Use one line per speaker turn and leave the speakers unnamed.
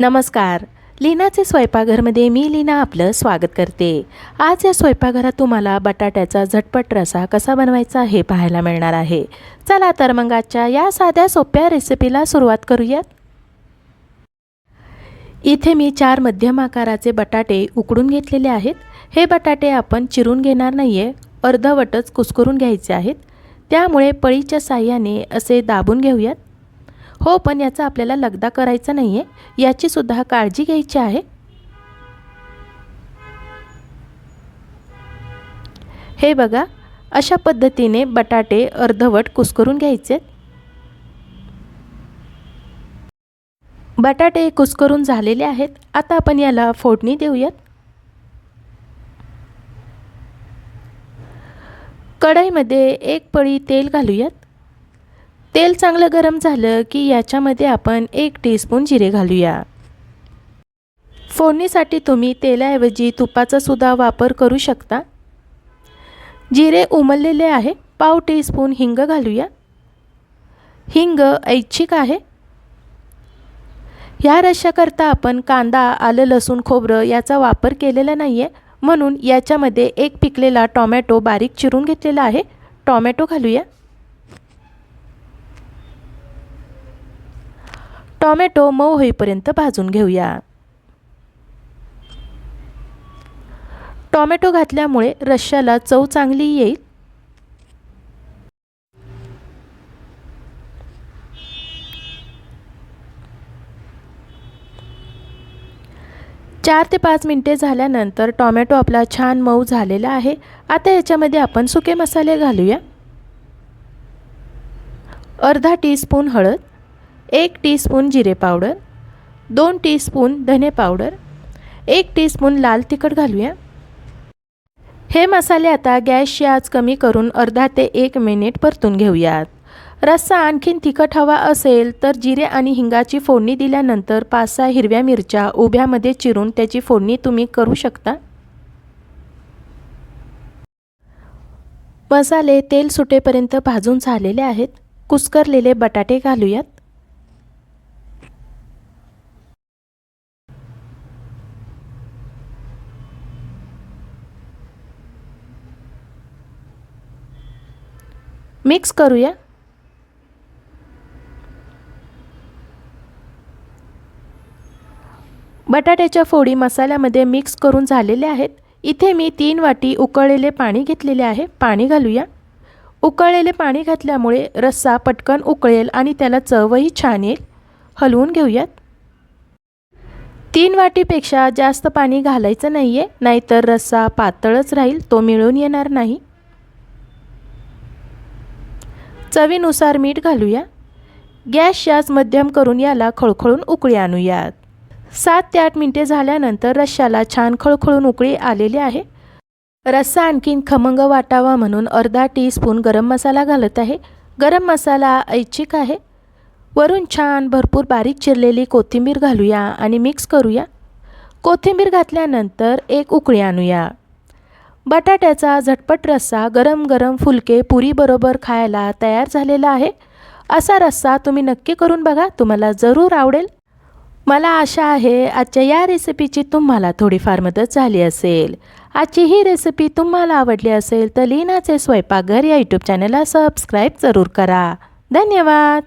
नमस्कार. लीनाचे स्वयंपाकघरमध्ये मी लीना आपलं स्वागत करते. आज या स्वयंपाकघरात तुम्हाला बटाट्याचा झटपट रसा कसा बनवायचा हे पाहायला मिळणार आहे. चला तर मग आजच्या या साध्या सोप्या रेसिपीला सुरुवात करूयात. इथे मी चार मध्यम आकाराचे बटाटे उकडून घेतलेले आहेत. हे बटाटे आपण चिरून घेणार नाही आहे अर्धवटच कुस्करून घ्यायचे आहेत. त्यामुळे पळीच्या साह्याने असे दाबून घेऊयात. हो पण याचा आपल्याला लगदा करायचा नाही आहे याचीसुद्धा काळजी घ्यायची आहे. हे बघा अशा पद्धतीने बटाटे अर्धवट कुस्करून घ्यायचे. बटाटे कुस्करून झालेले आहेत. आता आपण याला फोडणी देऊयात. कढईमध्ये एक पळी तेल घालूयात. तेल चांगलं गरम झालं की याच्यामध्ये आपण एक टीस्पून जिरे घालूया. फोडणीसाठी तुम्ही तेलाऐवजी तुपाचासुद्धा वापर करू शकता. जिरे उमललेले आहे पाव टीस्पून हिंग घालूया. हिंग ऐच्छिक आहे. ह्या रश्याकरता आपण कांदा आलं लसूण खोबरं याचा वापर केलेला नाही आहे म्हणून याच्यामध्ये एक पिकलेला टॉमॅटो बारीक चिरून घेतलेला आहे. टॉमॅटो घालूया. टॉमॅटो मऊ होईपर्यंत भाजून घेऊया. टॉमॅटो घातल्यामुळे रश्श्याला चव चांगली येईल. चार ते पाच मिनटे झाल्यानंतर टॉमॅटो आपला छान मऊ झालेला आहे. आता याच्यामध्ये आपण सुके मसाले घालूया. अर्धा टीस्पून हळद. एक टीस्पून जिरे पावडर दोन टीस्पून धने पावडर एक टीस्पून लाल तिखट घालूया. हे मसाले आता गॅसची आज कमी करून अर्धा ते एक मिनिट परतून घेऊयात. रस्सा आणखीन तिखट हवा असेल तर जिरे आणि हिंगाची फोडणी दिल्यानंतर पाच सहा हिरव्या मिरच्या उभ्यामध्ये चिरून त्याची फोडणी तुम्ही करू शकता. मसाले तेल सुटेपर्यंत भाजून झालेले आहेत. कुस्करलेले बटाटे घालूयात. मिक्स करूया. बटाट्याच्या फोडी मसाल्यामध्ये मिक्स करून झालेले आहेत. इथे मी तीन वाटी उकळलेले पाणी घेतलेले आहे. पाणी घालूया. उकळलेले पाणी घातल्यामुळे रस्सा पटकन उकळेल आणि त्याला चवही छान येईल. हलवून घेऊयात. तीन वाटीपेक्षा जास्त पाणी घालायचं नाही आहे नाहीतर रस्सा पातळच राहील तो मिळून येणार नाही. चवीनुसार मीठ घालूया. गॅस शास मध्यम करून याला खळखळून उकळी आणूयात. सात ते आठ मिनटे झाल्यानंतर रश्श्याला छान खळखळून उकळी आलेली आहे. रस्सा आणखीन खमंग वाटावा म्हणून अर्धा टीस्पून गरम मसाला घालत आहे. गरम मसाला ऐच्छिक आहे. वरून छान भरपूर बारीक चिरलेली कोथिंबीर घालूया आणि मिक्स करूया. कोथिंबीर घातल्यानंतर एक उकळी आणूया. बटाट्याचा झटपट रस्सा गरम गरम फुलके पुरीबरोबर खायला तयार झालेला आहे. असा रस्सा तुम्ही नक्की करून बघा तुम्हाला जरूर आवडेल. मला आशा आहे आजच्या या रेसिपीची तुम्हाला थोडीफार मदत झाली असेल. आजची ही रेसिपी तुम्हाला आवडली असेल तर लीनाचे स्वयंपाकघर या यूट्यूब चॅनलला सबस्क्राईब जरूर करा. धन्यवाद!